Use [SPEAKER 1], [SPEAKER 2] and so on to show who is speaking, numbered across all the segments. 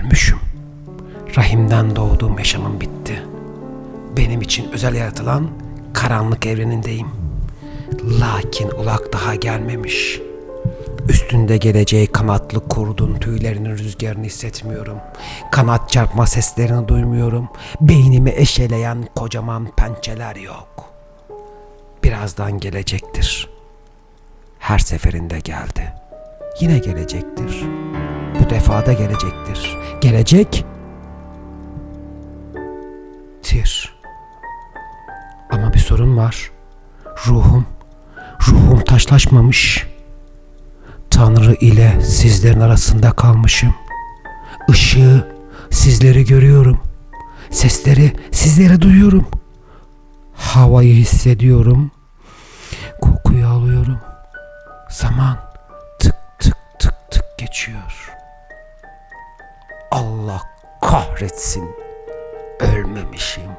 [SPEAKER 1] Ölmüşüm. Rahimden doğduğum yaşamım bitti. Benim için özel yaratılan karanlık evrenindeyim. Lakin ulak daha gelmemiş. Üstünde geleceği kanatlı kurdun tüylerinin rüzgarını hissetmiyorum. Kanat çarpma seslerini duymuyorum. Beynimi eşeleyen kocaman pençeler yok. Birazdan gelecektir. Her seferinde geldi. Yine gelecektir. Bu defa da gelecektir. Gelecek tir. Ama bir sorun var. Ruhum, ruhum taşlaşmamış. Tanrı ile sizlerin arasında kalmışım. Işığı sizleri görüyorum. Sesleri sizleri duyuyorum. Havayı hissediyorum. Kokuyu alıyorum. Zaman tık tık tık tık geçiyor. Allah kahretsin. Ölmemişim.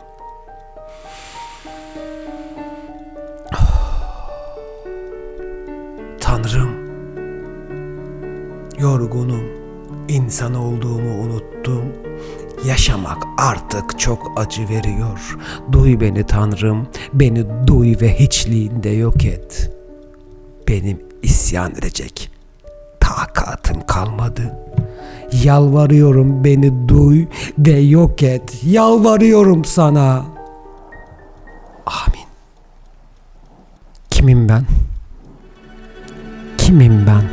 [SPEAKER 1] Tanrım. Yorgunum. İnsan olduğumu unuttum. Yaşamak artık çok acı veriyor. Duy beni Tanrım. Beni duy ve hiçliğinde yok et. Benim isyan edecek takatım kalmadı. Yalvarıyorum beni duy ve yok et. Yalvarıyorum sana. Amin. Kimim ben? Kimim ben?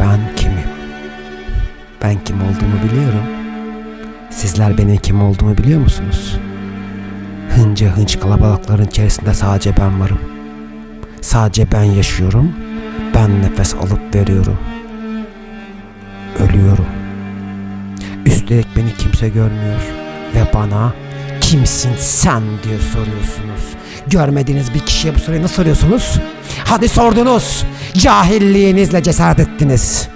[SPEAKER 1] Ben kimim? Ben kim olduğumu biliyorum. Sizler benim kim olduğumu biliyor musunuz? Hınca hınç kalabalıkların içerisinde sadece ben varım. Sadece ben yaşıyorum. Ben nefes alıp veriyorum. Ölüyorum. Üstelik beni kimse görmüyor ve bana kimsin sen diye soruyorsunuz. Görmediğiniz bir kişiye bu soruyu nasıl soruyorsunuz? Hadi sordunuz. Cahilliğinizle cesaret ettiniz.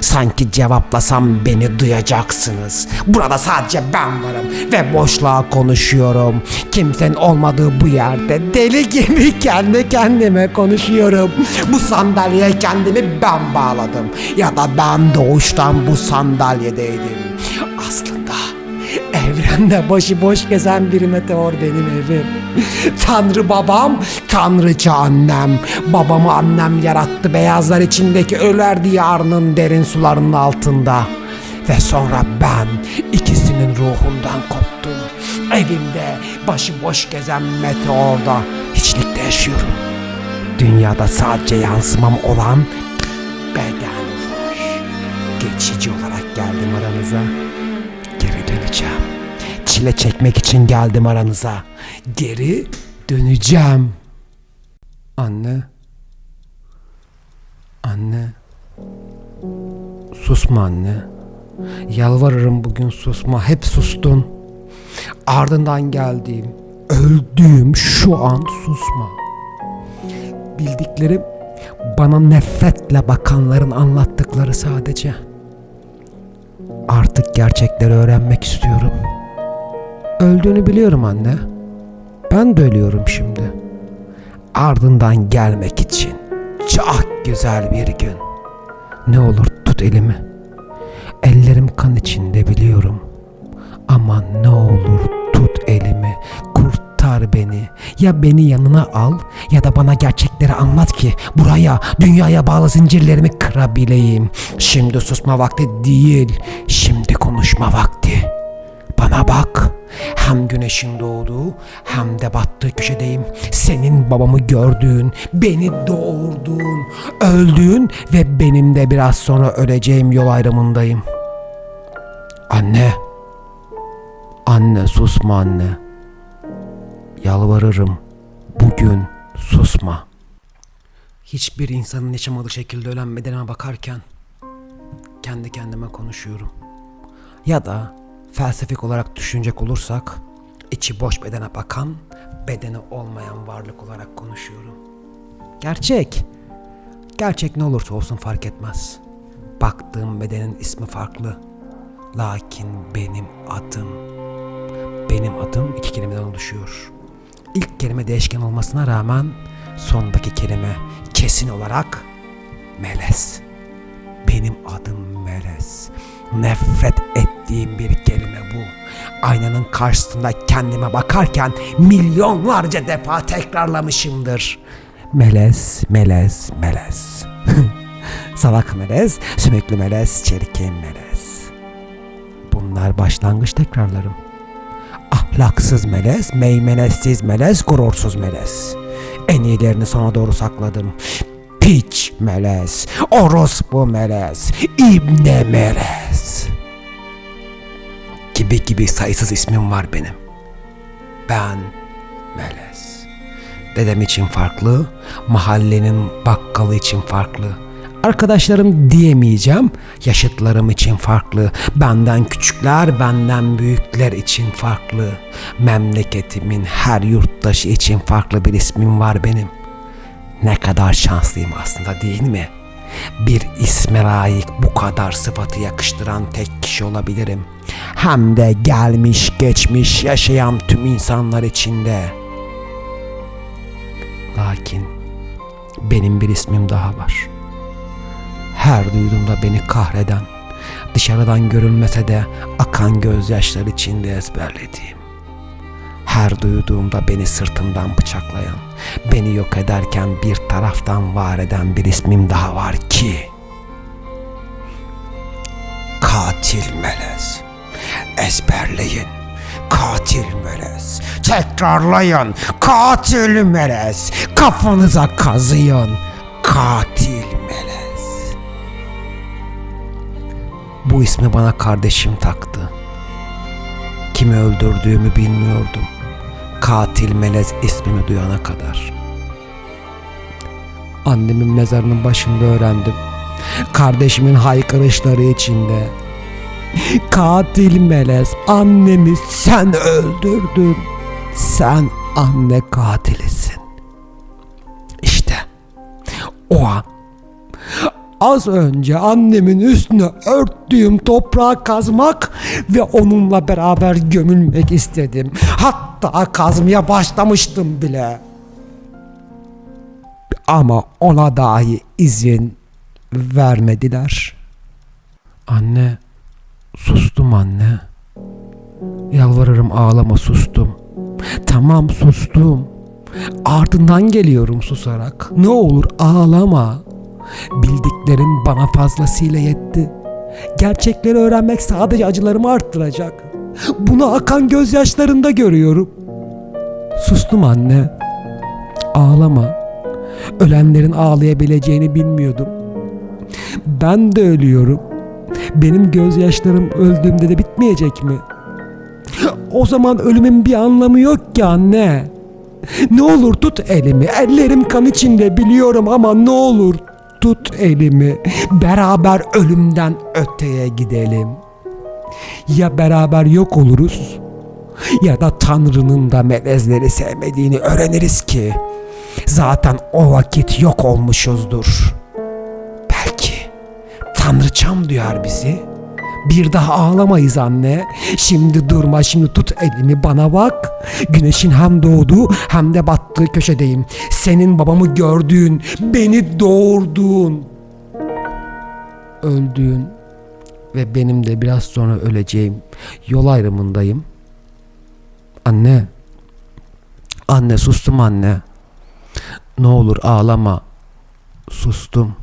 [SPEAKER 1] Sanki cevaplasam beni duyacaksınız. Burada sadece ben varım ve boşluğa konuşuyorum. Kimsenin olmadığı bu yerde deli gibi kendi kendime konuşuyorum. Bu sandalyeye kendimi ben bağladım. Ya da ben doğuştan bu sandalyedeydim. Aslında Evrende başıboş gezen bir meteor benim evim. Tanrı babam, tanrıça annem. Babamı annem yarattı beyazlar içindeki öler diyarının derin sularının altında. Ve sonra ben ikisinin ruhundan koptum. Evimde başıboş gezen meteorda hiçlikte yaşıyorum. Dünyada sadece yansımam olan beden var. Geçici olarak geldim aranıza döneceğim. Çile çekmek için geldim aranıza. Geri döneceğim. Anne. Anne. Susma anne. Yalvarırım bugün susma. Hep sustun. Ardından geldiğim, öldüğüm şu an susma. Bildiklerim bana nefretle bakanların anlattıkları sadece. Artık gerçekleri öğrenmek istiyorum. Öldüğünü biliyorum anne. Ben de ölüyorum şimdi. Ardından gelmek için çok güzel bir gün. Ne olur tut elimi. Ellerim kan içinde biliyorum. Ama ne olur tut elimi. Kurtar beni. Ya beni yanına al ya da bana gerçekleri anlat ki buraya, dünyaya bağlı zincirlerimi kırabileyim. Şimdi susma vakti değil. Şimdi konuşma vakti. Bana bak. Hem güneşin doğduğu hem de battığı köşedeyim. Senin babamı gördüğün, beni doğurduğun, öldüğün ve benim de biraz sonra öleceğim yol ayrımındayım. Anne. Anne susma anne. Yalvarırım. Bugün susma. Hiçbir insanın yaşamadığı şekilde ölen bedenime bakarken kendi kendime konuşuyorum. Ya da felsefik olarak düşünecek olursak içi boş bedene bakan, bedeni olmayan varlık olarak konuşuyorum. Gerçek. Gerçek ne olursa olsun fark etmez. Baktığım bedenin ismi farklı. Lakin benim adım, benim adım iki kelimeden oluşuyor. İlk kelime değişken olmasına rağmen sondaki kelime kesin olarak Melez. Benim adım Melez. Nefret ettiğim bir kelime bu. Aynanın karşısında kendime bakarken milyonlarca defa tekrarlamışımdır. Melez, melez, melez. Salak melez, sümüklü melez, çirkin melez. Bunlar başlangıç tekrarlarım. Ahlaksız melez, meymenetsiz melez, gurursuz melez. En iyilerini sona doğru sakladım. Piç melez, orospu melez, ibne melez. Gibi gibi sayısız ismim var benim. Ben melez. Dedem için farklı, mahallenin bakkalı için farklı. Arkadaşlarım diyemeyeceğim, yaşıtlarım için farklı. Benden küçükler, benden büyükler için farklı. Memleketimin her yurttaşı için farklı bir ismim var benim. Ne kadar şanslıyım aslında değil mi? Bir isme layık bu kadar sıfatı yakıştıran tek kişi olabilirim. Hem de gelmiş geçmiş yaşayan tüm insanlar içinde. Lakin benim bir ismim daha var. Her duyduğumda beni kahreden, dışarıdan görülmese de akan gözyaşlar içinde ezberlediğim. Her duyduğumda beni sırtımdan bıçaklayan, beni yok ederken bir taraftan var eden bir ismim daha var ki. Katil melez. Ezberleyin. Katil melez. Tekrarlayın. Katil melez. Kafanıza kazıyın. Katil Bu ismi bana kardeşim taktı. Kimi öldürdüğümü bilmiyordum. Katil melez ismimi duyana kadar. Annemin mezarının başında öğrendim. Kardeşimin haykırışları içinde. Katil melez annemi sen öldürdün. Sen anne katilisin. İşte o an Az önce annemin üstüne örttüğüm toprağı kazmak ve onunla beraber gömülmek istedim. Hatta kazmaya başlamıştım bile. Ama ona dahi izin vermediler. Anne, sustum anne. Yalvarırım ağlama sustum. Tamam sustum. Ardından geliyorum susarak. Ne olur ağlama. Bildiklerim bana fazlasıyla yetti. Gerçekleri öğrenmek sadece acılarımı arttıracak. Bunu akan gözyaşlarında görüyorum. Sustum anne. Ağlama. Ölenlerin ağlayabileceğini bilmiyordum. Ben de ölüyorum. Benim gözyaşlarım öldüğümde de bitmeyecek mi? O zaman ölümün bir anlamı yok ki anne. Ne olur tut elimi. Ellerim kan içinde biliyorum ama ne olur tut elimi. Beraber ölümden öteye gidelim. Ya beraber yok oluruz ya da Tanrı'nın da melezleri sevmediğini öğreniriz ki zaten o vakit yok olmuşuzdur. Belki Tanrıçam duyar bizi. Bir daha ağlamayız anne. Şimdi durma şimdi tut elimi bana bak. Güneşin hem doğduğu hem de battığı köşedeyim. Senin babamı gördüğün, beni doğurduğun, öldüğün ve benim de biraz sonra öleceğim yol ayrımındayım. Anne. Anne sustum anne. Ne olur ağlama. Sustum.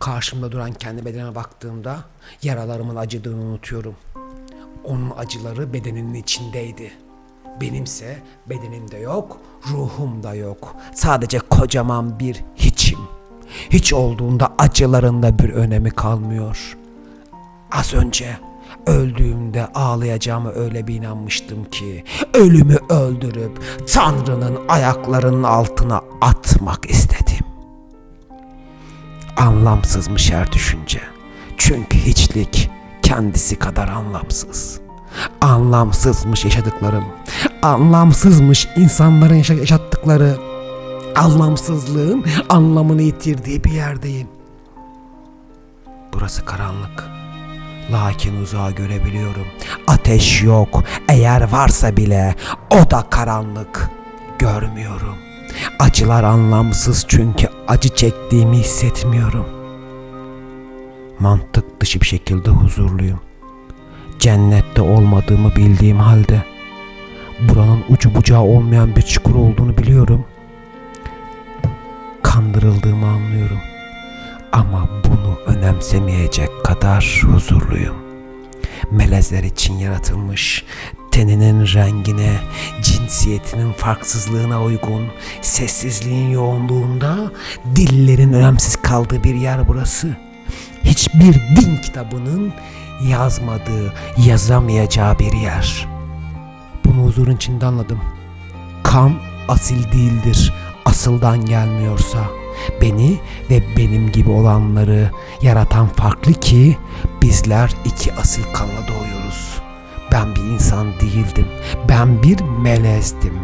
[SPEAKER 1] Karşımda duran kendi bedenime baktığımda yaralarımın acıdığını unutuyorum. Onun acıları bedeninin içindeydi. Benimse bedenimde yok, ruhumda yok. Sadece kocaman bir hiçim. Hiç olduğunda acılarında bir önemi kalmıyor. Az önce öldüğümde ağlayacağımı öyle bir inanmıştım ki ölümü öldürüp Tanrı'nın ayaklarının altına atmak istedim. Anlamsızmış her düşünce. Çünkü hiçlik kendisi kadar anlamsız. Anlamsızmış yaşadıklarım. Anlamsızmış insanların yaşa- yaşattıkları. Anlamsızlığın anlamını yitirdiği bir yerdeyim. Burası karanlık. Lakin uzağı görebiliyorum. Ateş yok. Eğer varsa bile o da karanlık. Görmüyorum. Acılar anlamsız çünkü acı çektiğimi hissetmiyorum. Mantık dışı bir şekilde huzurluyum. Cennette olmadığımı bildiğim halde buranın ucu bucağı olmayan bir çukur olduğunu biliyorum. Kandırıldığımı anlıyorum. Ama bunu önemsemeyecek kadar huzurluyum. Melezler için yaratılmış, teninin rengine, cinsiyetinin farksızlığına uygun, sessizliğin yoğunluğunda dillerin önemsiz kaldığı bir yer burası. Hiçbir din kitabının yazmadığı, yazamayacağı bir yer. Bunu huzurun içinde anladım. Kan asil değildir, asıldan gelmiyorsa. Beni ve benim gibi olanları yaratan farklı ki bizler iki asil kanla doğuyoruz. Ben bir insan değildim. Ben bir melezdim.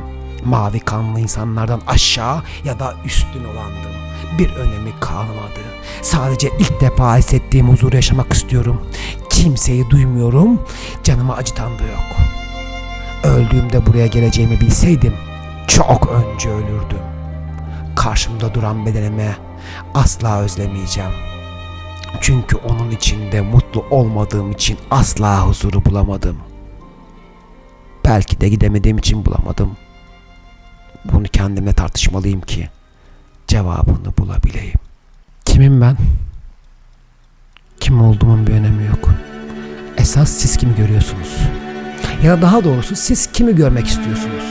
[SPEAKER 1] Mavi kanlı insanlardan aşağı ya da üstün olandım. Bir önemi kalmadı. Sadece ilk defa hissettiğim huzuru yaşamak istiyorum. Kimseyi duymuyorum. Canımı acıtan da yok. Öldüğümde buraya geleceğimi bilseydim çok önce ölürdüm. Karşımda duran bedenime asla özlemeyeceğim. Çünkü onun içinde mutlu olmadığım için asla huzuru bulamadım. Belki de gidemediğim için bulamadım. Bunu kendimle tartışmalıyım ki cevabını bulabileyim. Kimim ben? Kim olduğumun bir önemi yok. Esas siz kimi görüyorsunuz? Ya da daha doğrusu siz kimi görmek istiyorsunuz?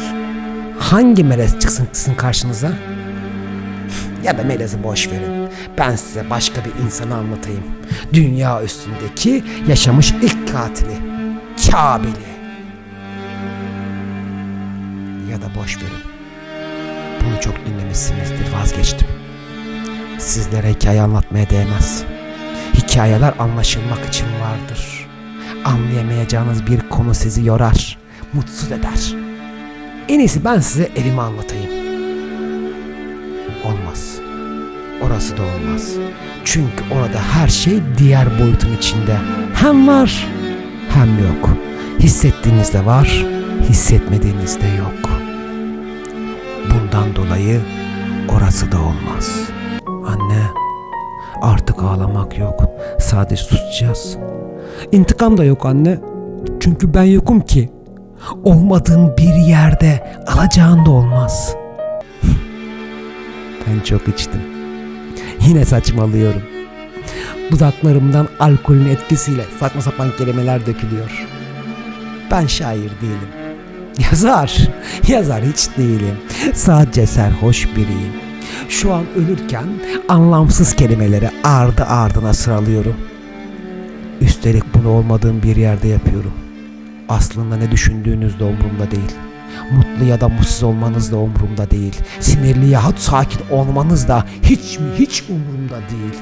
[SPEAKER 1] Hangi melez çıksın sizin karşınıza? Ya da melezi boş verin. Ben size başka bir insanı anlatayım. Dünya üstündeki yaşamış ilk katili. Kabil'i. Da boş verin. Bunu çok dinlemişsinizdir vazgeçtim. Sizlere hikaye anlatmaya değmez. Hikayeler anlaşılmak için vardır. Anlayamayacağınız bir konu sizi yorar, mutsuz eder. En iyisi ben size evimi anlatayım. Olmaz. Orası da olmaz. Çünkü orada her şey diğer boyutun içinde. Hem var hem yok. Hissettiğinizde var, hissetmediğinizde yok. Bundan dolayı orası da olmaz. Anne, artık ağlamak yok. Sadece susacağız. İntikam da yok anne. Çünkü ben yokum ki. Olmadığın bir yerde alacağın da olmaz. ben çok içtim. Yine saçmalıyorum. Dudaklarımdan alkolün etkisiyle saçma sapan kelimeler dökülüyor. Ben şair değilim. Yazar, yazar hiç değilim. Sadece serhoş biriyim. Şu an ölürken anlamsız kelimeleri ardı ardına sıralıyorum. Üstelik bunu olmadığım bir yerde yapıyorum. Aslında ne düşündüğünüz de umurumda değil. Mutlu ya da mutsuz olmanız da umurumda değil. Sinirli yahut sakin olmanız da hiç mi hiç umurumda değil.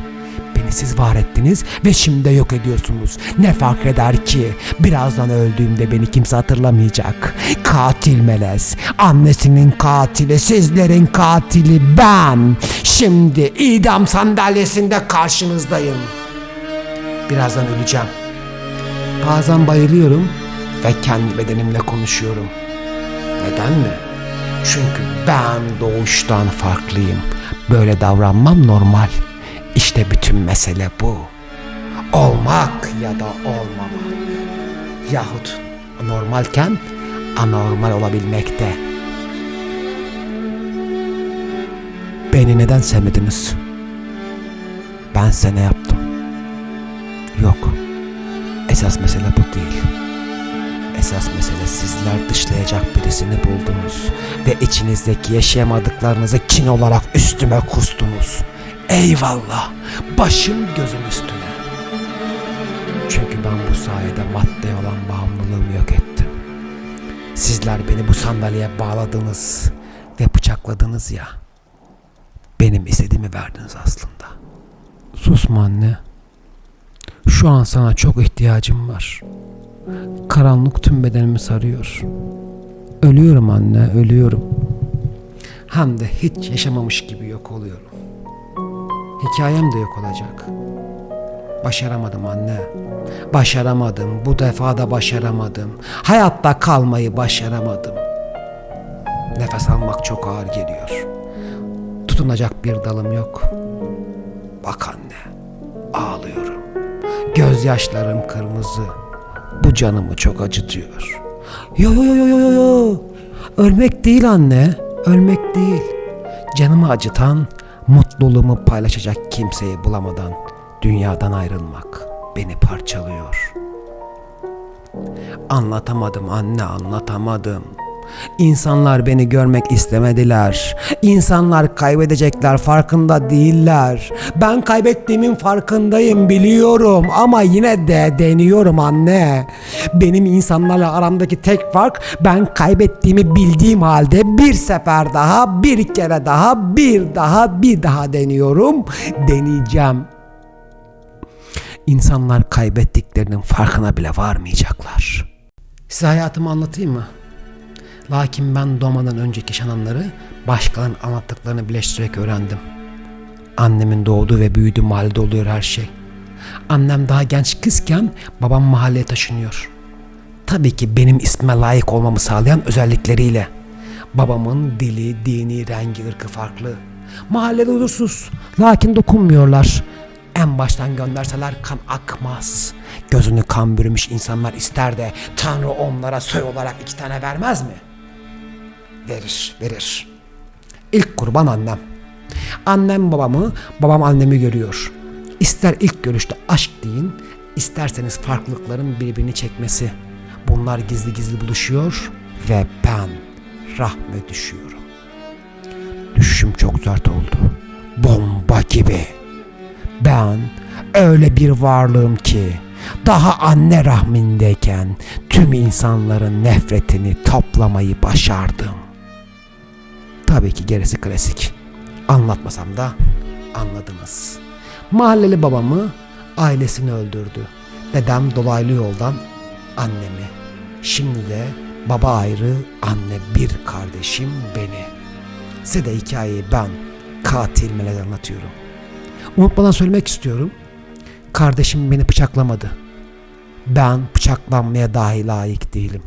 [SPEAKER 1] Beni siz var ettiniz ve şimdi de yok ediyorsunuz. Ne fark eder ki? Birazdan öldüğümde beni kimse hatırlamayacak. Katil melez. Annesinin katili, sizlerin katili ben. Şimdi idam sandalyesinde karşınızdayım. Birazdan öleceğim. Bazen bayılıyorum ve kendi bedenimle konuşuyorum. Neden mi? Çünkü ben doğuştan farklıyım. Böyle davranmam normal. İşte bütün mesele bu. Olmak ya da olmamak. Yahut normalken anormal olabilmekte. Beni neden sevmediniz? Ben size ne yaptım? Yok. Esas mesele bu değil. Esas mesele sizler dışlayacak birisini buldunuz ve içinizdeki yaşayamadıklarınızı kin olarak üstüme kustunuz. Eyvallah. Başım gözüm üstüne. Çünkü ben bu sayede maddeye olan bağımlılığımı yok ettim. Sizler beni bu sandalyeye bağladınız ve bıçakladınız ya. Benim istediğimi verdiniz aslında. Susma anne. Şu an sana çok ihtiyacım var. Karanlık tüm bedenimi sarıyor. Ölüyorum anne, ölüyorum. Hem de hiç yaşamamış gibi yok oluyorum. Hikayem de yok olacak. Başaramadım anne. Başaramadım. Bu defa da başaramadım. Hayatta kalmayı başaramadım. Nefes almak çok ağır geliyor. Tutunacak bir dalım yok. Bak anne, ağlıyorum. Göz Gözyaşlarım kırmızı. Bu canımı çok acıtıyor. Yo yo yo yo yo yo yo. Ölmek değil anne. Ölmek değil. Canımı acıtan, mutluluğumu paylaşacak kimseyi bulamadan dünyadan ayrılmak beni parçalıyor. Anlatamadım anne anlatamadım. İnsanlar beni görmek istemediler. İnsanlar kaybedecekler farkında değiller. Ben kaybettiğimin farkındayım biliyorum ama yine de deniyorum anne. Benim insanlarla aramdaki tek fark ben kaybettiğimi bildiğim halde bir sefer daha, bir kere daha, bir daha, bir daha deniyorum. Deneyeceğim. İnsanlar kaybettiklerinin farkına bile varmayacaklar. Size hayatımı anlatayım mı? Lakin ben doğmadan önceki yaşananları başkalarının anlattıklarını birleştirerek öğrendim. Annemin doğduğu ve büyüdüğü mahallede oluyor her şey. Annem daha genç kızken babam mahalleye taşınıyor. Tabii ki benim isme layık olmamı sağlayan özellikleriyle. Babamın dili, dini, rengi, ırkı farklı. Mahallede huzursuz. Lakin dokunmuyorlar. En baştan gönderseler kan akmaz. Gözünü kan bürümüş insanlar ister de Tanrı onlara soy olarak iki tane vermez mi? Verir, verir. İlk kurban annem. Annem babamı, babam annemi görüyor. İster ilk görüşte aşk deyin, isterseniz farklılıkların birbirini çekmesi. Bunlar gizli gizli buluşuyor ve ben rahme düşüyorum. Düşüşüm çok sert oldu. Bomba gibi. Ben öyle bir varlığım ki daha anne rahmindeyken tüm insanların nefretini toplamayı başardım. Tabii ki gerisi klasik. Anlatmasam da anladınız. Mahalleli babamı ailesini öldürdü. Dedem dolaylı yoldan annemi. Şimdi de baba ayrı, anne bir kardeşim beni. Size de hikayeyi ben katil melek anlatıyorum. Unutmadan söylemek istiyorum. Kardeşim beni bıçaklamadı. Ben bıçaklanmaya dahi layık değilim.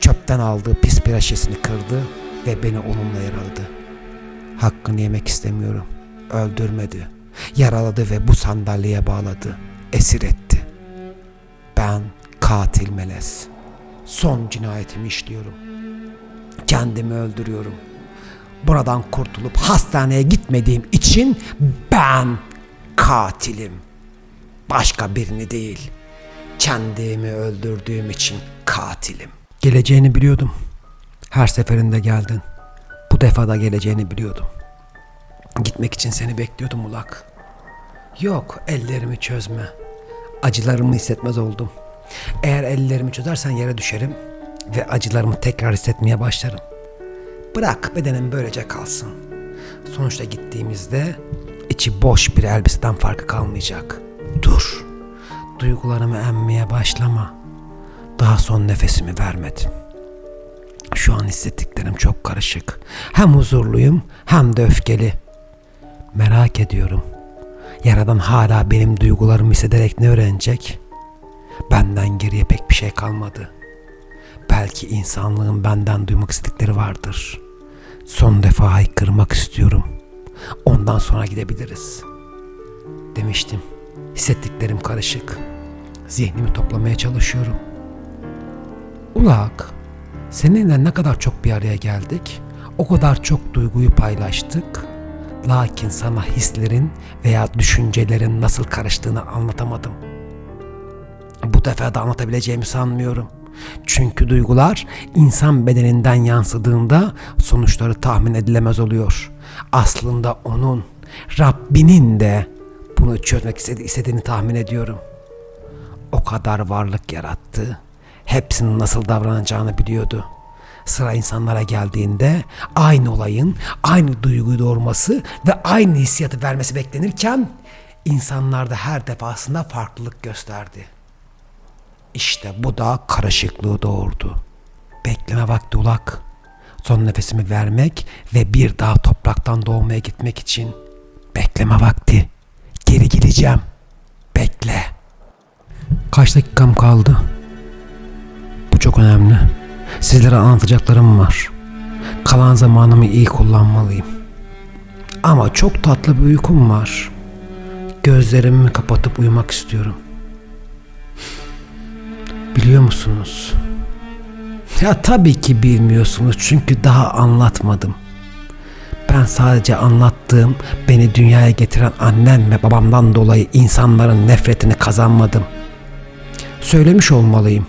[SPEAKER 1] Çöpten aldığı pis bir şişesini kırdı ve beni onunla yaraladı. Hakkını yemek istemiyorum. Öldürmedi. Yaraladı ve bu sandalyeye bağladı. Esir etti. Ben katil melez. Son cinayetimi işliyorum. Kendimi öldürüyorum. Buradan kurtulup hastaneye gitmediğim için ben katilim. Başka birini değil. Kendimi öldürdüğüm için katilim. Geleceğini biliyordum. Her seferinde geldin. Bu defa da geleceğini biliyordum. Gitmek için seni bekliyordum ulak. Yok ellerimi çözme. Acılarımı hissetmez oldum. Eğer ellerimi çözersen yere düşerim ve acılarımı tekrar hissetmeye başlarım. Bırak bedenim böylece kalsın. Sonuçta gittiğimizde içi boş bir elbiseden farkı kalmayacak. Dur. Duygularımı emmeye başlama. Daha son nefesimi vermedim. Şu an hissettiklerim çok karışık. Hem huzurluyum hem de öfkeli. Merak ediyorum. Yaradan hala benim duygularımı hissederek ne öğrenecek? Benden geriye pek bir şey kalmadı. Belki insanlığın benden duymak istedikleri vardır. Son defa haykırmak istiyorum. Ondan sonra gidebiliriz. Demiştim. Hissettiklerim karışık. Zihnimi toplamaya çalışıyorum. Ulak, seninle ne kadar çok bir araya geldik, o kadar çok duyguyu paylaştık. Lakin sana hislerin veya düşüncelerin nasıl karıştığını anlatamadım. Bu defa da anlatabileceğimi sanmıyorum. Çünkü duygular insan bedeninden yansıdığında sonuçları tahmin edilemez oluyor. Aslında onun, Rabbinin de bunu çözmek istedi- istediğini tahmin ediyorum. O kadar varlık yarattı. Hepsinin nasıl davranacağını biliyordu. Sıra insanlara geldiğinde aynı olayın aynı duyguyu doğurması ve aynı hissiyatı vermesi beklenirken insanlarda her defasında farklılık gösterdi. İşte bu da karışıklığı doğurdu. Bekleme vakti ulak. Son nefesimi vermek ve bir daha topraktan doğmaya gitmek için bekleme vakti. Geri geleceğim. Bekle. Kaç dakikam kaldı? Çok önemli. Sizlere anlatacaklarım var. Kalan zamanımı iyi kullanmalıyım. Ama çok tatlı bir uykum var. Gözlerimi kapatıp uyumak istiyorum. Biliyor musunuz? Ya tabii ki bilmiyorsunuz çünkü daha anlatmadım. Ben sadece anlattığım beni dünyaya getiren annem ve babamdan dolayı insanların nefretini kazanmadım. Söylemiş olmalıyım.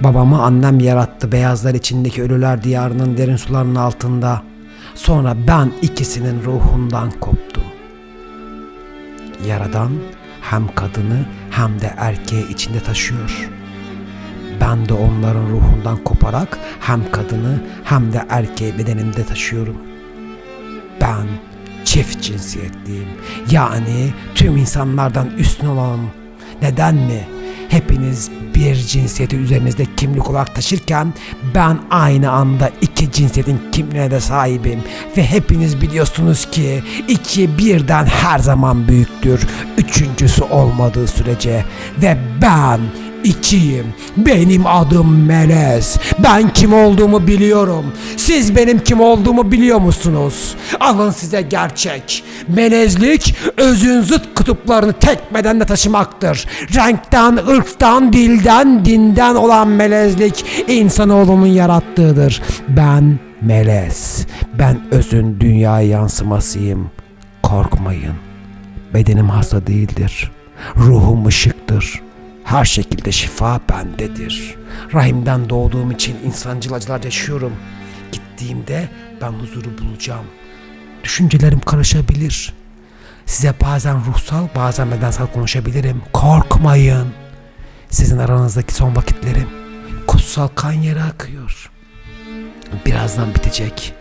[SPEAKER 1] Babamı annem yarattı beyazlar içindeki ölüler diyarının derin sularının altında. Sonra ben ikisinin ruhundan koptum. Yaradan hem kadını hem de erkeği içinde taşıyor. Ben de onların ruhundan koparak hem kadını hem de erkeği bedenimde taşıyorum. Ben çift cinsiyetliyim. Yani tüm insanlardan üstün olanım. Neden mi? Hepiniz bir cinsiyeti üzerinizde kimlik olarak taşırken ben aynı anda iki cinsiyetin kimliğine de sahibim. Ve hepiniz biliyorsunuz ki iki birden her zaman büyüktür. Üçüncüsü olmadığı sürece. Ve ben İkiyim. Benim adım Melez. Ben kim olduğumu biliyorum. Siz benim kim olduğumu biliyor musunuz? Alın size gerçek. Melezlik özün zıt kutuplarını tek bedende taşımaktır. Renkten, ırktan, dilden, dinden olan melezlik insanoğlunun yarattığıdır. Ben melez. Ben özün dünyaya yansımasıyım. Korkmayın. Bedenim hasta değildir. Ruhum ışıktır. Her şekilde şifa bendedir. Rahimden doğduğum için insancıl acılar yaşıyorum. Gittiğimde ben huzuru bulacağım. Düşüncelerim karışabilir. Size bazen ruhsal bazen bedensel konuşabilirim. Korkmayın. Sizin aranızdaki son vakitlerim kutsal kan yere akıyor. Birazdan bitecek.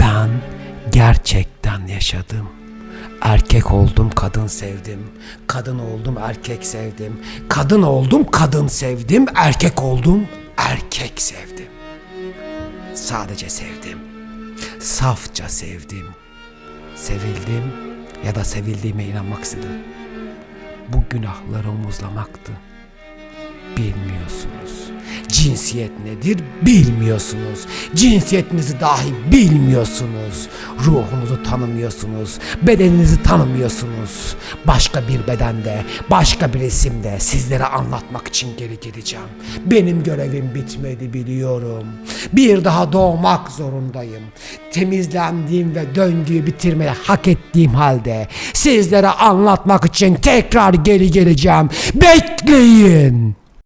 [SPEAKER 1] Ben gerçekten yaşadım. Erkek oldum, kadın sevdim. Kadın oldum, erkek sevdim. Kadın oldum, kadın sevdim. Erkek oldum, erkek sevdim. Sadece sevdim. Safça sevdim. Sevildim ya da sevildiğime inanmak istedim. Bu günahları omuzlamaktı. Bilmiyorsunuz. Cinsiyet nedir bilmiyorsunuz. Cinsiyetinizi dahi bilmiyorsunuz. Ruhunuzu tanımıyorsunuz. Bedeninizi tanımıyorsunuz. Başka bir bedende, başka bir isimde sizlere anlatmak için geri geleceğim. Benim görevim bitmedi biliyorum. Bir daha doğmak zorundayım. Temizlendiğim ve döngüyü bitirmeyi hak ettiğim halde sizlere anlatmak için tekrar geri geleceğim. Bekleyin.